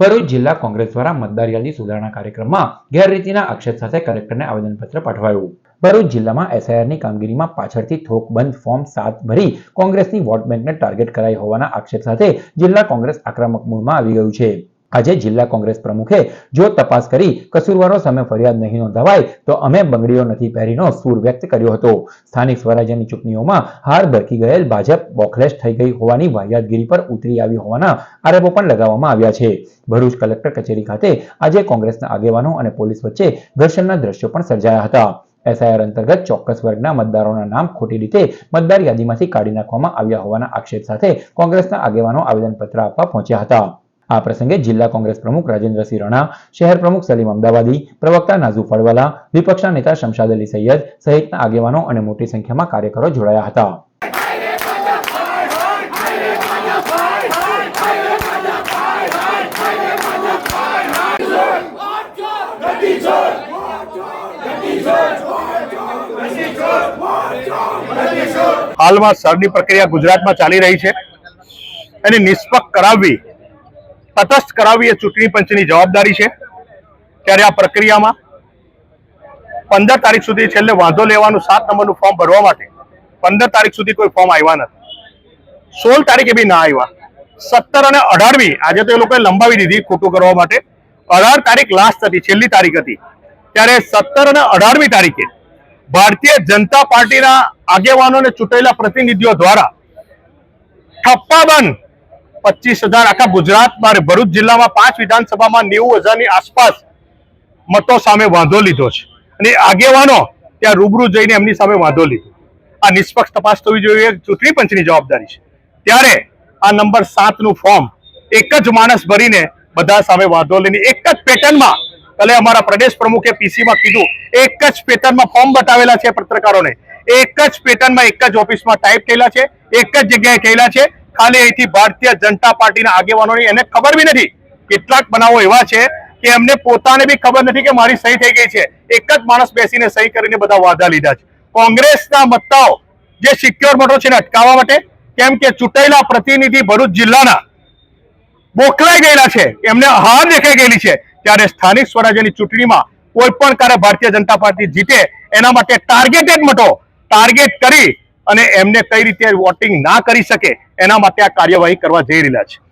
ભરૂચ જિલ્લા કોંગ્રેસ દ્વારા મતદાર યાદી સુધારણા કાર્યક્રમમાં ગેરરીતિના આક્ષેપ સાથે કલેક્ટરને આવેદનપત્ર પાઠવાયું. ભરૂચ જિલ્લામાં એસઆઈઆરની કામગીરીમાં પાછળથી થોકબંધ ફોર્મ સાત ભરી કોંગ્રેસની વોટ બેંકને ટાર્ગેટ કરાઈ હોવાના આક્ષેપ સાથે જિલ્લા કોંગ્રેસ આક્રમક મૂળમાં આવી ગયું છે. આજે જિલ્લા કોંગ્રેસ પ્રમુખે જો તપાસ કરી કસૂરવારો સામે ફરિયાદ નહીં નોંધાવાય, તો અમે બંગડીઓ નથી પહેરીનો સૂર વ્યક્ત કર્યો હતો. સ્થાનિક સ્વરાજ્યની ચૂંટણીઓમાં હાર ભરકી ગયેલ ભાજપ બોખલેશ થઈ ગઈ હોવાની વાહિયાતગીરી પર ઉતરી આવી હોવાના આરોપો પણ લગાવવામાં આવ્યા છે. ભરૂચ કલેક્ટર કચેરી ખાતે આજે કોંગ્રેસના આગેવાનો અને પોલીસ વચ્ચે ઘર્ષણના દ્રશ્યો પણ સર્જાયા હતા. એસઆઈઆર અંતર્ગત ચોક્કસ વર્ગના મતદારોના નામ ખોટી રીતે મતદાર યાદીમાંથી કાઢી નાખવામાં આવ્યા હોવાના આક્ષેપ સાથે કોંગ્રેસના આગેવાનો આવેદનપત્ર આપવા પહોંચ્યા હતા. આ પ્રસંગે જિલ્લા કોંગ્રેસ પ્રમુખ રાજેન્દ્રસિંહ રણા, શહેર પ્રમુખ સલીમ અમદાવાદી, પ્રવક્તા નાઝુ ફળવાલા, વિપક્ષના નેતા શમશાદ અલી સૈયદ સહિતના આગેવાનો અને મોટી સંખ્યામાં કાર્યકરો જોડાયા હતા. હાલમાં સરની પ્રક્રિયા ગુજરાતમાં ચાલી રહી છે. એને નિષ્પક્ષ કરાવવી તટસ્થ કરાવવી એ ચૂંટણી પંચની જવાબદારી છે. ત્યારે આ પ્રક્રિયામાં પંદર તારીખ સુધી છેલ્લે વાંધો લેવાનું સાત નંબરનું ફોર્મ ભરવા માટે પંદર તારીખ સુધી કોઈ ફોર્મ આવ્યા નથી. સોળ તારીખે બી ના આવ્યા. સત્તર અને અઢારમી આજે તો એ લોકોએ લંબાવી દીધી ખોટું કરવા માટે. અઢાર તારીખ લાસ્ટ હતી, છેલ્લી તારીખ હતી. ત્યારે સત્તર અને અઢારમી તારીખે ભારતીય જનતા પાર્ટીના આગેવાનો અને ચૂંટાયેલા પ્રતિનિધિઓ દ્વારા ઠપ્પાબંધ પચીસ હજાર આખા ગુજરાતમાં ભરૂચ જિલ્લામાં પાંચ વિધાનસભામાં નેવું હજારની આસપાસ મતો સામે વાંધો લીધો છે. અને આગેવાનો ત્યાં રૂબરૂ જઈને એમની સામે વાંધો લીધો. આ નિષ્પક્ષ તપાસ થવી જોઈએ ચૂંટણી પંચની જવાબદારી છે. ત્યારે આ નંબર સાતનું ફોર્મ એક જ માણસ ભરીને બધા સામે વાંધો લઈને એક જ પેટર્નમાં કાલે અમારા પ્રદેશ પ્રમુખે પીસીમાં કીધું, એક જ પેટર્નમાં ફોર્મ બતાવેલા છે પત્રકારોને. એક જ પેટર્નમાં એક જ ઓફિસમાં ટાઈપ થયેલા છે, એક જ જગ્યાએ થયેલા છે ખાલી અહીંથી ભારતીય જનતા પાર્ટીના આગેવાનોની એને ખબર બી નથી. કેટલાક બનાવો એવા છે કે એમને પોતાને બી ખબર નથી કે મારી સહી થઈ ગઈ છે. એક જ માણસ બેસીને સહી કરીને બધા વાદા લીધા છે. કોંગ્રેસના મતદાઓ જે સિક્યોર મતો છે અટકાવવા માટે, કેમ કે ચૂંટાયેલા પ્રતિનિધિ ભરૂચ જિલ્લાના મોકલાઈ ગયેલા છે. એમને હાર દેખાઈ ગયેલી છે. ત્યારે સ્થાનિક સ્વરાજ્યની ચૂંટણીમાં કોઈ પણ કાર્ય ભારતીય જનતા પાર્ટી જીતે, એના માટે ટાર્ગેટેડ મતો ટાર્ગેટ કરી અને એમને કઈ રીતે વોટિંગ ના કરી શકે, એના માટે આ કાર્યવાહી કરવા જઈ રહેલા છે.